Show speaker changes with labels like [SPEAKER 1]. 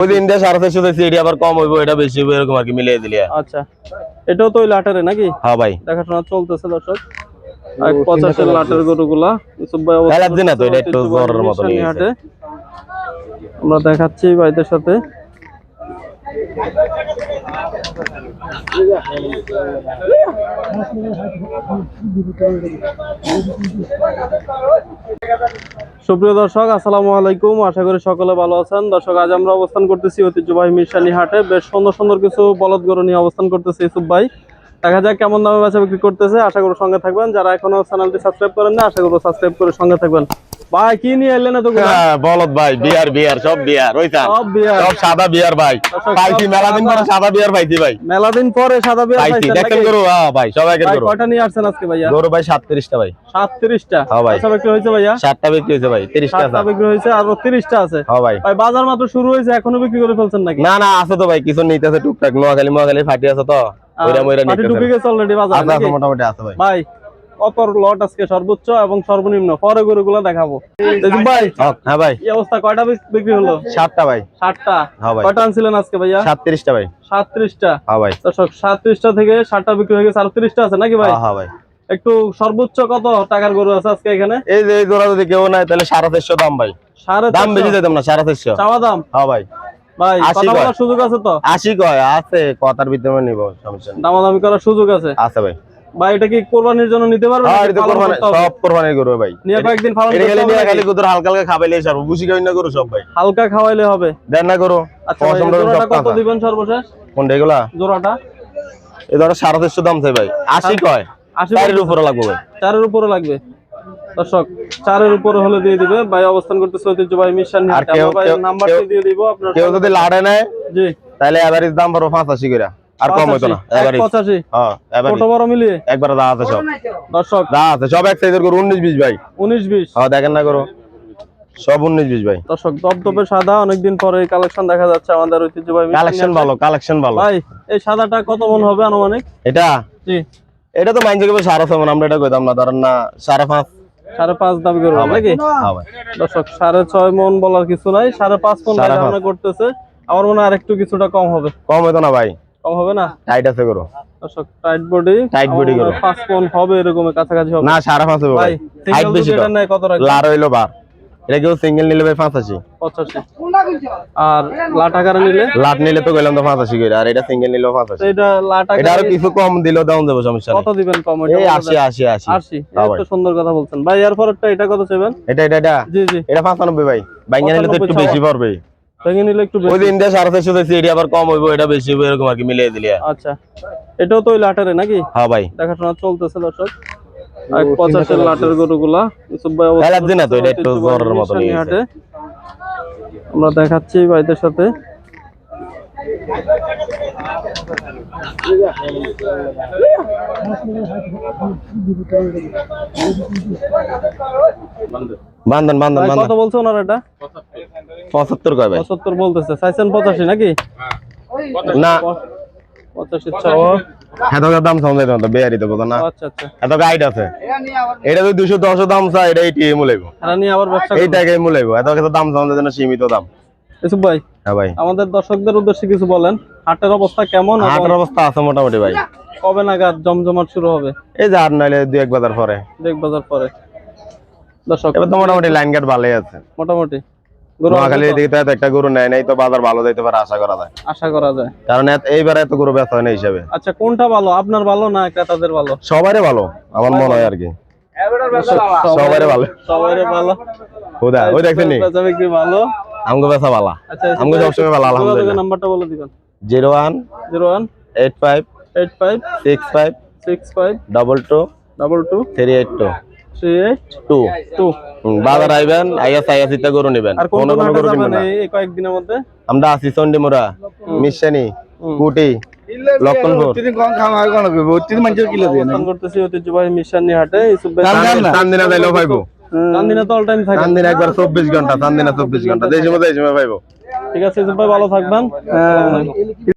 [SPEAKER 1] ওই দিন দিয়ে সাড়ে চারশো দেখছি এটি আবার কম হইবো এটা বেশি হইবো এরকম আর কি মিলিয়ে দিলি
[SPEAKER 2] আচ্ছা। এটাও তো ওই লাটারে নাকি?
[SPEAKER 1] হ্যাঁ ভাই।
[SPEAKER 2] দেখাশোনা চলতেছে দর্শক। এক পঁচাশের লাটের গরুগুলা। ইউসুফ ভাই অবস্থান
[SPEAKER 1] খেলার দিন না তো, এটা একটু জ্বরের মতো নিয়ে
[SPEAKER 2] হাটে। আমরা দেখাচ্ছি ভাইদের সাথে। সুপ্রিয় দর্শক, আসসালামু আলাইকুম। আশা করি সকলে ভালো আছেন। দর্শক, আজ আমরা অবস্থান করতেছি ঐতিহ্যবাহী মিশালি হাটে। বেশ সুন্দর সুন্দর কিছু বলদ গরু নিয়ে অবস্থান করতেছি ইসুফ ভাই। দেখা যাক কেমন দামে বেচা বিক্রি করতেছে। আশা করি সঙ্গে থাকবেন। যারা এখনও চ্যানেলটি সাবস্ক্রাইব করেন না আশা করব সাবস্ক্রাইব করে সঙ্গে থাকবেন। ভাই কি নিয়ে এলেন এত
[SPEAKER 1] হ্যাঁ, বলদ ভাই বিয়ার বিয়ার সব বিয়ার ওই
[SPEAKER 2] সব বিয়ার।
[SPEAKER 1] সব সাদা বিয়ার ভাই।
[SPEAKER 2] সব
[SPEAKER 1] পাইছি মেলা দিন পরে সাদা। বিয়ার পাইছি ভাই।
[SPEAKER 2] মেলা দিন পরে সাদা বিয়ার
[SPEAKER 1] পাইছি দেখেন গরু হ্যাঁ ভাই সবাই
[SPEAKER 2] ভাই
[SPEAKER 1] গরু।
[SPEAKER 2] কয়টা নিয়ে আসছেন আজকে ভাইয়া?
[SPEAKER 1] গরু ভাই সাতত্রিশটা ভাই।
[SPEAKER 2] সাতত্রিশটা।
[SPEAKER 1] হ্যাঁ ভাই।
[SPEAKER 2] আচ্ছা বিক্রি হয়েছে ভাইয়া?
[SPEAKER 1] সাতটা বিক্রি হয়েছে ভাই তিরিশটা
[SPEAKER 2] সাতটা বিক্রি হয়েছে আর তিরিশটা আছে।
[SPEAKER 1] হ্যাঁ ভাই।
[SPEAKER 2] ভাই বাজার মাত্র শুরু হয়েছে এখনও বিক্রি করে ফেলছেন নাকি?
[SPEAKER 1] না না আছে তো ভাই কিছু নিতেছে টুকটাক নোয়াখালী মোয়াখালী ফাটি আছে তো। ওইরা মইরা
[SPEAKER 2] পাটি
[SPEAKER 1] নিতেছে
[SPEAKER 2] ঢুকে অলরেডি বাজার
[SPEAKER 1] আছে আছে মোটামুটি আছে ভাই।
[SPEAKER 2] ভাই কত লট আজকে সর্বোচ্চ এবং সর্বনিম্ন। পরে গরুগুলো দেখাবো। ভাই
[SPEAKER 1] হ্যাঁ ভাই।
[SPEAKER 2] এই অবস্থা কয়টা বিক্রি হলো?
[SPEAKER 1] সাতটা ভাই। হ্যাঁ ভাই।
[SPEAKER 2] কয়টা আনছিলেন আজকে ভাইয়া?
[SPEAKER 1] ভাই।
[SPEAKER 2] সাতত্রিশটা।
[SPEAKER 1] হ্যাঁ ভাই।
[SPEAKER 2] দর্শক থেকে ষাটটা বিক্রি হয়ে গেছে আটত্রিশটা আছে নাকি ভাই?
[SPEAKER 1] হ্যাঁ হ্যাঁ ভাই।
[SPEAKER 2] একটু সর্বোচ্চ কত টাকার গরু আছে আজকে এখানে?
[SPEAKER 1] এই যে এই জোড়া যদি কেউ নাই তাহলে সাড়ে চারশো দাম ভাই।
[SPEAKER 2] সাড়ে
[SPEAKER 1] দাম বেশি। দিতাম না সাড়ে চারশো।
[SPEAKER 2] চাওয়া দাম?
[SPEAKER 1] হ্যাঁ ভাই।
[SPEAKER 2] ভাই কথা বলার সুযোগ আছে তো?
[SPEAKER 1] আশি কয়? আছে কথার ভিতরে নিব সমস্যা নেই।
[SPEAKER 2] দামাদামি করার সুযোগ আছে?
[SPEAKER 1] আছে ভাই।
[SPEAKER 2] ভাই এটা কি কোরবানির জন্য নিতে পারবেন
[SPEAKER 1] হ্যাঁ এটা কোরবানি সব কোরবানি করবে ভাই।
[SPEAKER 2] নিয়ে কয়েকদিন পালন করতে হবে
[SPEAKER 1] নিয়ে খালি কুদুর হালকা হালকা খাবাইলে বুঝি খাই না করো সব ভাই।
[SPEAKER 2] হালকা খাওয়াইলে হবে।
[SPEAKER 1] দেন না করো
[SPEAKER 2] আচ্ছা জোড়াটা কত দিবেন সর্বশেষ?
[SPEAKER 1] কোনটা এগুলা?
[SPEAKER 2] জোড়াটা?
[SPEAKER 1] এই ধরো সাড়ে চারশো দাম চাই ভাই। আশি কয়?
[SPEAKER 2] আশি
[SPEAKER 1] চারের উপরে লাগবে ভাই।
[SPEAKER 2] চারের উপরে লাগবে। দর্শক চারের উপরে হলে দিয়ে দিবে। ভাই অবস্থান করতেছে ঐতিহ্যবাহী মিশন
[SPEAKER 1] কেউ-
[SPEAKER 2] ভাই নাম্বারটি দিয়ে দিব আপনার
[SPEAKER 1] কেউ যদি লাড়ে নেয়
[SPEAKER 2] জি।
[SPEAKER 1] তাহলে এভারেজ দাম পড়ব পাঁচাশি করে আর কম হইতো না এভারেজ
[SPEAKER 2] পঁচাশি।
[SPEAKER 1] হ্যাঁ
[SPEAKER 2] ছোট
[SPEAKER 1] এভারেজ
[SPEAKER 2] বড় মিলিয়ে?
[SPEAKER 1] একবার দা আছে সব।
[SPEAKER 2] দর্শক।
[SPEAKER 1] দা আছে সব এক সাইজের করে উনিশ বিশ ভাই।
[SPEAKER 2] উনিশ বিশ।
[SPEAKER 1] হ্যাঁ দেখেন না করো সব উনিশ বিশ ভাই।
[SPEAKER 2] দর্শক দপদপে সাদা অনেকদিন পরে এই কালেকশন দেখা যাচ্ছে আমাদের ঐতিহ্যবাহী মিশন
[SPEAKER 1] কালেকশন ভালো কালেকশন ভালো।
[SPEAKER 2] ভাই এই সাদাটা কত মন হবে আনুমানিক?
[SPEAKER 1] এটা?
[SPEAKER 2] জি।
[SPEAKER 1] এটা তো মাইন্ড সাড়ে ছয় মণ, আমরা এটা কইতাম না। ধরেন না সাড়ে পাঁচ
[SPEAKER 2] সাড়ে পাঁচ দাবি করব নাকি? দর্শক সাড়ে ছয় মন বলার কিছু নাই সাড়ে পাঁচ মন ধারণা করতেছে। আমার মনে হয় আরেকটু কিছুটা কম হবে।
[SPEAKER 1] কম হইতো না ভাই।
[SPEAKER 2] কম হবে না?
[SPEAKER 1] টাইট আছে করো
[SPEAKER 2] দর্শক টাইট বডি
[SPEAKER 1] টাইট বডি করো।
[SPEAKER 2] পাঁচ মন হবে এরকম কাছাকাছি হবে।
[SPEAKER 1] না সাড়ে পাঁচ হবে
[SPEAKER 2] ভাই
[SPEAKER 1] হাইট বেশি
[SPEAKER 2] কত রাখবে
[SPEAKER 1] লার হইল বার। এটা কেউ সিঙ্গেল নিলে ভাই পাঁচাশি।
[SPEAKER 2] পঁচাশি। আর লাটাকারে নিলে?
[SPEAKER 1] লাট নিলে তো গেলাম তো পাঁচাশি করে আর এটা সিঙ্গেল নিলেও পাঁচাশি।
[SPEAKER 2] এটা
[SPEAKER 1] এটা আরও কিছু কম দিলেও দাম দেবো সমস্যা
[SPEAKER 2] কত দিবেন কম?
[SPEAKER 1] এই আশি আশি আশি।
[SPEAKER 2] আশি।
[SPEAKER 1] হ্যাঁ
[SPEAKER 2] তো সুন্দর কথা বলছেন। ভাই এর পরেরটা এটা কত চাইবেন
[SPEAKER 1] এটা এটা এটা?
[SPEAKER 2] জি জি।
[SPEAKER 1] এটা পাঁচানব্বই ভাই। নিলে তো একটু বেশি পড়বে
[SPEAKER 2] নিলে একটু
[SPEAKER 1] ওই দিন চারশো দেখছি এটি আবার কম হইবো এটা বেশি হইবো এরকম আর কি মিলিয়ে দিলে
[SPEAKER 2] আচ্ছা। এটাও তো ওই লাটারে নাকি?
[SPEAKER 1] হ্যাঁ ভাই।
[SPEAKER 2] দেখাশোনা চলতেছে দর্শক। পঁচাশের লাটের গরুগুলা। ইউসুফ ভাই অবস্থান
[SPEAKER 1] না তো, এটা একটু
[SPEAKER 2] ঐতিহ্যবাহী
[SPEAKER 1] মতো
[SPEAKER 2] হাটে। আমরা দেখাচ্ছি ভাইদের সাথে।
[SPEAKER 1] বান্ধন বান্ধন
[SPEAKER 2] ভাই কত
[SPEAKER 1] বান্ধন।
[SPEAKER 2] বলছে ওনার এটা?
[SPEAKER 1] কয় ভাই?
[SPEAKER 2] বলতেছে। চাইছেন পঁচাশি নাকি?
[SPEAKER 1] না।
[SPEAKER 2] পঁচাশি চাওয়া।
[SPEAKER 1] দাম সামনে তো বেয়ারি তো না।
[SPEAKER 2] আচ্ছা আচ্ছা।
[SPEAKER 1] এত গাইড আছে। এটা যদি দাম চাই এটা মূলাইব
[SPEAKER 2] নিয়ে আবার ব্যবসা
[SPEAKER 1] এই
[SPEAKER 2] করবে।
[SPEAKER 1] এত কিছু দাম সামনে জন্য সীমিত দাম।
[SPEAKER 2] ইউসুফ ভাই
[SPEAKER 1] হ্যাঁ ভাই।
[SPEAKER 2] আমাদের দর্শকদের উদ্দেশ্যে কিছু বলেন। হাটের অবস্থা কেমন
[SPEAKER 1] হাটের অবস্থা আছে মোটামুটি ভাই।
[SPEAKER 2] কবে নাগাদ জমজমাট শুরু হবে?
[SPEAKER 1] এই যে আর নাইলে দুই এক বাজার পরে।
[SPEAKER 2] দেখ বাজার পরে। দর্শক
[SPEAKER 1] এবার তো মোটামুটি লাইন গার্ড ভালোই আছে।
[SPEAKER 2] মোটামুটি।
[SPEAKER 1] নোয়াখালী
[SPEAKER 2] তো?
[SPEAKER 1] একটা গরু নেয় নাই তো বাজার ভালো যাইতে পারে আশা করা যায়।
[SPEAKER 2] আশা করা যায়।
[SPEAKER 1] কারণ এইবার এত গরু ব্যস্ত হয় না হিসাবে।
[SPEAKER 2] আচ্ছা কোনটা ভালো? আপনার ভালো না ক্রেতাদের ভালো?
[SPEAKER 1] সবারই ভালো আমার মনে হয় আর কি। সবারই ভালো।
[SPEAKER 2] সবারই ভালো।
[SPEAKER 1] হুদা ওই দেখছেন নি?
[SPEAKER 2] বিক্রি ভালো।
[SPEAKER 1] আমগো বেচা ভালা
[SPEAKER 2] আচ্ছা
[SPEAKER 1] আমগো সবসময় ভালো আলহামদুলিল্লাহ।
[SPEAKER 2] নাম্বারটা বলে দিবেন।
[SPEAKER 1] Zero one
[SPEAKER 2] zero one
[SPEAKER 1] eight five
[SPEAKER 2] eight five
[SPEAKER 1] six five
[SPEAKER 2] six five
[SPEAKER 1] double two
[SPEAKER 2] double two.
[SPEAKER 1] Three eight two. Two.
[SPEAKER 2] Two
[SPEAKER 1] বাজার আইবেন গরু নিবেন।
[SPEAKER 2] আর কোন
[SPEAKER 1] কোন গরু কিনবেন
[SPEAKER 2] এই এই কয়েকদিনের মধ্যে?
[SPEAKER 1] আমরা আছি চন্ডিমুরা মিশানি কুটি লক্ষণপুর।
[SPEAKER 2] অবস্থান করতেছি ঐতিহ্যবাহী মিশানি হাটে ইউসুফ ভাই
[SPEAKER 1] চান্দিনা পাইবো
[SPEAKER 2] চান্দিনা তো অল টাইম থাকে।
[SPEAKER 1] চান্দিনা একবার চব্বিশ ঘণ্টা চান্দিনা ঘণ্টা। পাইবো
[SPEAKER 2] ঠিক আছে ভাই ভালো থাকবেন। আলাইকুম।